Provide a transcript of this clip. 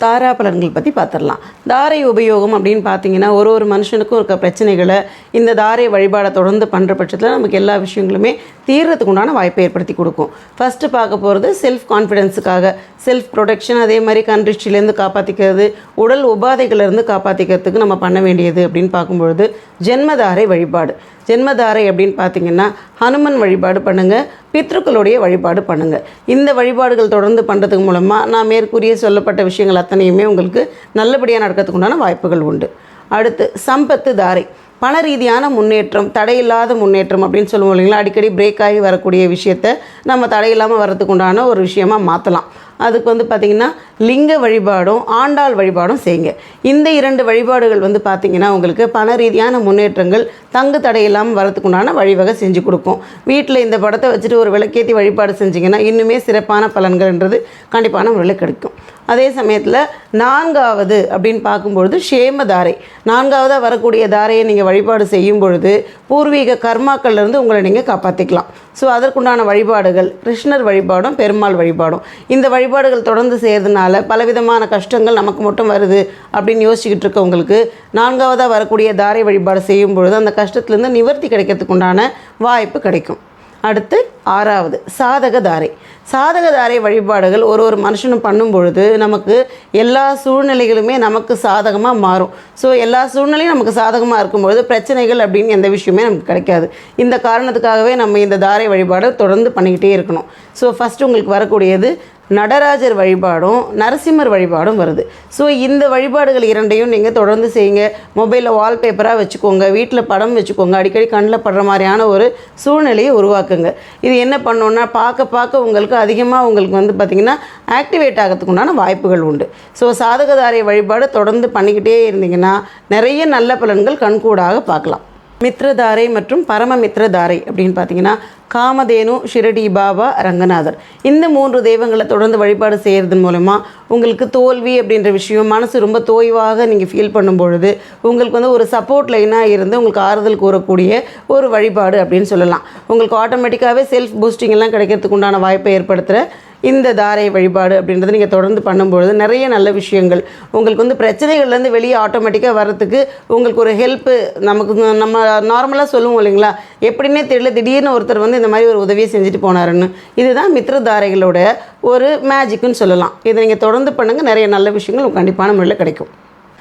தாரா பலன்கள் பற்றி பார்த்துடலாம் தாரை உபயோகம் அப்படின்னு பார்த்தீங்கன்னா ஒரு ஒரு மனுஷனுக்கும் இருக்க பிரச்சனைகளை இந்த தாரை வழிபாடை தொடர்ந்து பண்ணுற பட்சத்தில் நமக்கு எல்லா விஷயங்களுமே தீர்றதுக்கு உண்டான வாய்ப்பை ஏற்படுத்தி கொடுக்கும். ஃபஸ்ட்டு பார்க்க போகிறது செல்ஃப் கான்ஃபிடென்ஸுக்காக செல்ஃப் ப்ரொடெக்ஷன் அதே மாதிரி கண்ட்ரிச்சிலேருந்து காப்பாற்றிக்கிறது உடல் உபாதைகளிலிருந்து காப்பாற்றிக்கிறதுக்கு நம்ம பண்ண வேண்டியது அப்படின்னு பார்க்கும்பொழுது ஜென்மதாரை வழிபாடு. ஜென்மதாரை அப்படின்னு பார்த்தீங்கன்னா ஹனுமன் வழிபாடு பண்ணுங்கள் பித்ருக்களுடைய வழிபாடு பண்ணுங்கள் இந்த வழிபாடுகள் தொடர்ந்து பண்ணுறதுக்கு மூலமாக நான் மேற்கூறிய சொல்லப்பட்ட விஷயங்கள் அத்தனையுமே உங்களுக்கு நல்லபடியாக நடக்கிறதுக்கு உண்டான வாய்ப்புகள் உண்டு. அடுத்து சம்பத்து தாரை. பண ரீதியான முன்னேற்றம் தடையில்லாத முன்னேற்றம் அப்படின்னு சொல்லுவோம் இல்லைங்களா? அடிக்கடி பிரேக் ஆகி வரக்கூடிய விஷயத்த நம்ம தடையில்லாமல் வர்றதுக்கு உண்டான ஒரு விஷயமா மாற்றலாம் அதுக்கு வந்து பார்த்திங்கன்னா லிங்க வழிபாடும் ஆண்டாள் வழிபாடும் செய்யுங்க. இந்த இரண்டு வழிபாடுகள் வந்து பார்த்திங்கன்னா உங்களுக்கு பண ரீதியான முன்னேற்றங்கள் தங்கு தடையில்லாமல் வரதுக்குண்டான வழிவகை செஞ்சு கொடுக்கும். வீட்டில் இந்த படத்தை வச்சுட்டு ஒரு விளக்கேற்றி வழிபாடு செஞ்சிங்கன்னா இன்னுமே சிறப்பான பலன்கள்ன்றது கண்டிப்பான முறையில் கிடைக்கும். அதே சமயத்தில் நான்காவது அப்படின்னு பார்க்கும்பொழுது ஷேம தாரை நான்காவதாக வரக்கூடிய தாரையை நீங்கள் வழிபாடு செய்யும் பொழுது பூர்வீக கர்மாக்கள்லேருந்து உங்களை நீங்கள் காப்பாற்றிக்கலாம் ஸோ அதற்குண்டான வழிபாடுகள் கிருஷ்ணர் வழிபாடும் பெருமாள் வழிபாடும். இந்த வழிபாடுகள் தொடர்ந்து செய்கிறதுனால பலவிதமான கஷ்டங்கள் நமக்கு மட்டும் வருது அப்படின்னு யோசிச்சுக்கிட்டு இருக்கவங்களுக்கு நான்காவதாக வரக்கூடிய தாரை வழிபாடு செய்யும் பொழுது அந்த கஷ்டத்துலேருந்து நிவர்த்தி கிடைக்கிறதுக்கு உண்டான வாய்ப்பு கிடைக்கும். அடுத்து ஆறாவது சாதக தாரை. சாதக தாரை வழிபாடுகள் ஒரு ஒரு மனுஷனும் பண்ணும் பொழுது நமக்கு எல்லா சூழ்நிலைகளுமே நமக்கு சாதகமாக மாறும். ஸோ எல்லா சூழ்நிலையும் நமக்கு சாதகமாக இருக்கும்பொழுது பிரச்சனைகள் அப்படின்னு எந்த விஷயமே நமக்கு கிடைக்காது. இந்த காரணத்துக்காகவே நம்ம இந்த தாரை வழிபாடை தொடர்ந்து பண்ணிக்கிட்டே இருக்கணும். ஸோ ஃபஸ்ட்டு உங்களுக்கு வரக்கூடியது நடராஜர் வழிபாடும் நரசிம்மர் வழிபாடும் வருது. ஸோ இந்த வழிபாடுகள் இரண்டையும் நீங்கள் தொடர்ந்து செய்யுங்க. மொபைலில் வால்பேப்பராக வச்சுக்கோங்க வீட்டில் படம் வச்சுக்கோங்க அடிக்கடி கண்ணில் படுற மாதிரியான ஒரு சூழ்நிலையை உருவாக்குங்க. இது என்ன பண்ணோன்னா பார்க்க பார்க்க உங்களுக்கு அதிகமாக உங்களுக்கு வந்து பார்த்திங்கன்னா ஆக்டிவேட் ஆகிறதுக்கு உண்டான வாய்ப்புகள் உண்டு. ஸோ சாதகதாரை வழிபாடு தொடர்ந்து பண்ணிக்கிட்டே இருந்தீங்கன்னா நிறைய நல்ல பலன்கள் கண்கூடாக பார்க்கலாம். மித்ரதாரை மற்றும் பரமமித்ரதாரை அப்படின்னு பார்த்தீங்கன்னா காமதேனு ஷிரடி பாபா ரங்கநாதர். இந்த மூன்று தெய்வங்களை தொடர்ந்து வழிபாடு செய்கிறதன் மூலமாக உங்களுக்கு தோல்வி அப்படின்ற விஷயம் மனசு ரொம்ப தோய்வாக நீங்கள் ஃபீல் பண்ணும் பொழுது உங்களுக்கு வந்து ஒரு சப்போர்ட் லைனாக இருந்து உங்களுக்கு ஆறுதல் கூறக்கூடிய ஒரு வழிபாடு அப்படின்னு சொல்லலாம். உங்களுக்கு ஆட்டோமேட்டிக்காகவே செல்ஃப் பூஸ்டிங் எல்லாம் கிடைக்கிறதுக்கு உண்டான வாய்ப்பை ஏற்படுத்துகிற இந்த தாரை வழிபாடு அப்படின்றத நீங்கள் தொடர்ந்து பண்ணும்பொழுது நிறைய நல்ல விஷயங்கள். உங்களுக்கு வந்து பிரச்சனைகள்லேருந்து வெளியே ஆட்டோமேட்டிக்காக வர்றதுக்கு உங்களுக்கு ஒரு ஹெல்ப்பு நமக்கு நம்ம நார்மலாக சொல்லுவோம் இல்லைங்களா? எப்படின்னே தெரியல. திடீர்னு ஒருத்தர் வந்து இந்த மாதிரி ஒரு உதவியை செஞ்சுட்டு போனாருன்னு. இதுதான் மித்திர தாரைகளோட ஒரு மேஜிக்குன்னு சொல்லலாம். இதை நீங்கள் தொடர்ந்து பண்ணுங்கள் நிறைய நல்ல விஷயங்கள் உங்களுக்கு கண்டிப்பான முறையில் கிடைக்கும்.